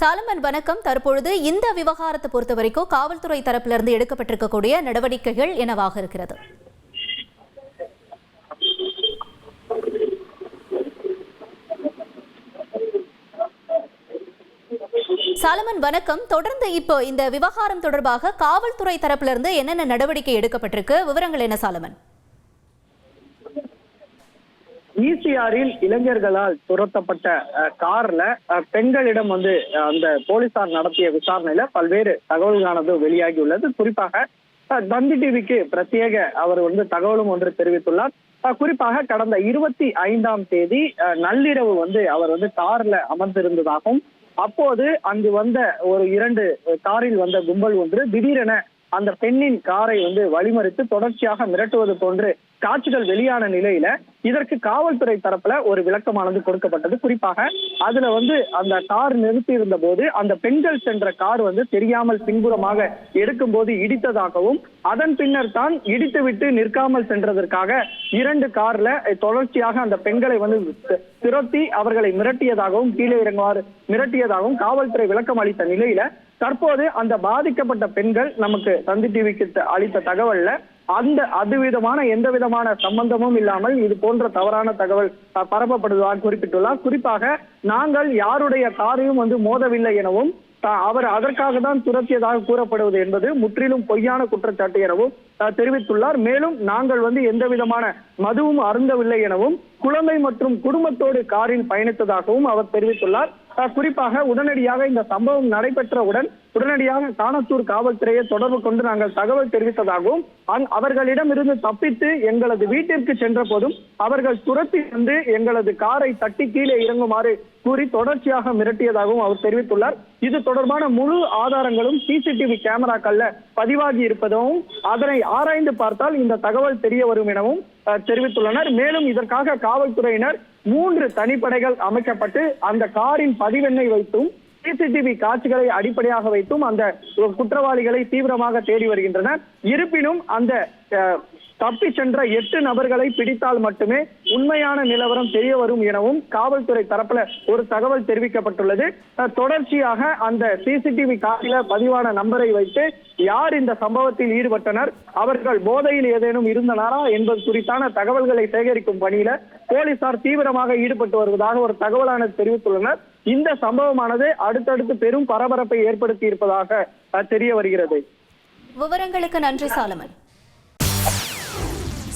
சாலமன் வணக்கம். தற்பொழுது இந்த விவகாரத்தை பொறுத்த வரைக்கும் காவல்துறை தரப்பிலிருந்து எடுக்கப்பட்டிருக்கக்கூடிய நடவடிக்கைகள் என்னவாக இருக்கிறது? சாலமன் வணக்கம். தொடர்ந்து இப்போ இந்த விவகாரம் தொடர்பாக காவல்துறை தரப்பிலிருந்து என்னென்ன நடவடிக்கை எடுக்கப்பட்டிருக்கு? விவரங்கள் என்ன சாலமன்? ஈசிஆரில் இளைஞர்களால் துரத்தப்பட்ட கார்ல பெண்களிடம் வந்து அந்த போலீசார் நடத்திய விசாரணையில பல்வேறு தகவல்களானது வெளியாகியுள்ளது. குறிப்பாக தந்தி டிவிக்கு பிரத்யேக அவர் வந்து தகவலும் ஒன்று தெரிவித்துள்ளார். குறிப்பாக கடந்த இருபத்தி ஐந்தாம் தேதி நள்ளிரவு வந்து அவர் வந்து கார்ல அமர்ந்திருந்ததாகவும் அப்போது அங்கு வந்த ஒரு இரண்டு காரில் வந்த கும்பல் ஒன்று திடீரென அந்த பெண்ணின் காரை வந்து வழிமறித்து தொடர்ச்சியாக மிரட்டுவது போன்று காட்சிகள் வெளியான நிலையில இதற்கு காவல்துறை தரப்புல ஒரு விளக்கமானது கொடுக்கப்பட்டது. குறிப்பாக அதுல வந்து அந்த கார் நிறுத்தி இருந்த போது அந்த பெண்கள் சென்ற கார் வந்து தெரியாமல் பின்புறமாக எடுக்கும் போது இடித்ததாகவும் அதன் பின்னர் தான் இடித்து விட்டு நிற்காமல் சென்றதற்காக இரண்டு கார்ல தொடர்ச்சியாக அந்த பெண்களை வந்து திரட்டி அவர்களை மிரட்டியதாகவும் கீழே இறங்குவார் மிரட்டியதாகவும் காவல்துறை விளக்கம் அளித்த நிலையில தற்போது அந்த பாதிக்கப்பட்ட பெண்கள் நமக்கு தந்தி டிவிக்கு அளித்த தகவல்ல அந்த அது விதமான எந்த விதமான சம்பந்தமும் இல்லாமல் இது போன்ற தவறான தகவல் பரப்பப்படுவதாக குறிப்பிட்டுள்ளார். குறிப்பாக நாங்கள் யாருடைய காரையும் வந்து மோதவில்லை எனவும் அவர் அதற்காக தான் துரத்தியதாக கூறப்படுவது என்பது முற்றிலும் பொய்யான குற்றச்சாட்டு எனவும் அஹ், தெரிவித்துள்ளார். மேலும் நாங்கள் வந்து எந்த விதமான மதுவும் அருந்தவில்லை எனவும் குழந்தை மற்றும் குடும்பத்தோடு காரில் பயணித்ததாகவும் அவர் தெரிவித்துள்ளார். குறிப்பாக உடனடியாக இந்த சம்பவம் நடைபெற்றவுடன் உடனடியாக காணத்தூர் காவல்துறையை தொடர்பு கொண்டு நாங்கள் தகவல் தெரிவித்ததாகவும் அவர்களிடம் இருந்து தப்பித்து எங்களது வீட்டிற்கு சென்ற போதும் அவர்கள் துரத்தி வந்து எங்களது காரை தட்டி கீழே இறங்குமாறு கூறி தொடர்ச்சியாக மிரட்டியதாகவும் அவர் தெரிவித்துள்ளார். இது தொடர்பான முழு ஆதாரங்களும் சிசிடிவி கேமராக்கள்ல பதிவாகி இருப்பதும் அதனை ஆராய்ந்து பார்த்தால் இந்த தகவல் தெரிய வரும் எனவும் அஹ், தெரிவித்துள்ளனர். மேலும் இதற்காக காவல்துறையினர் மூன்று தனிப்படைகள் அமைக்கப்பட்டு அந்த காரின் பதிவெண்ணை வைத்தும் சிசிடிவி காட்சிகளை அடிப்படையாக வைத்தும் அந்த குற்றவாளிகளை தீவிரமாக தேடி வருகின்றனர் இருப்பினும் அந்த தப்பி சென்ற எட்டு நபர்களை பிடித்தால் மட்டுமே உண்மையான நிலவரம் தெரிய வரும் எனவும் காவல்துறை தரப்புல ஒரு தகவல் தெரிவிக்கப்பட்டுள்ளது. தொடர்ச்சியாக அந்த சிசிடிவி காட்சியில பதிவான நம்பரை வைத்து யார் இந்த சம்பவத்தில் ஈடுபட்டனர் அவர்கள் போதையில் ஏதேனும் இருந்தனரா என்பது குறித்தான தகவல்களை சேகரிக்கும் பணியில போலீசார் தீவிரமாக ஈடுபட்டு வருவதாக ஒரு தகவலானது தெரிவித்துள்ளனர். இந்த சம்பவமானது அடுத்தடுத்து பெரும் பரபரப்பை ஏற்படுத்தி இருப்பதாக தெரிய வருகிறது. விவரங்களுக்கு நன்றி சாலமன்.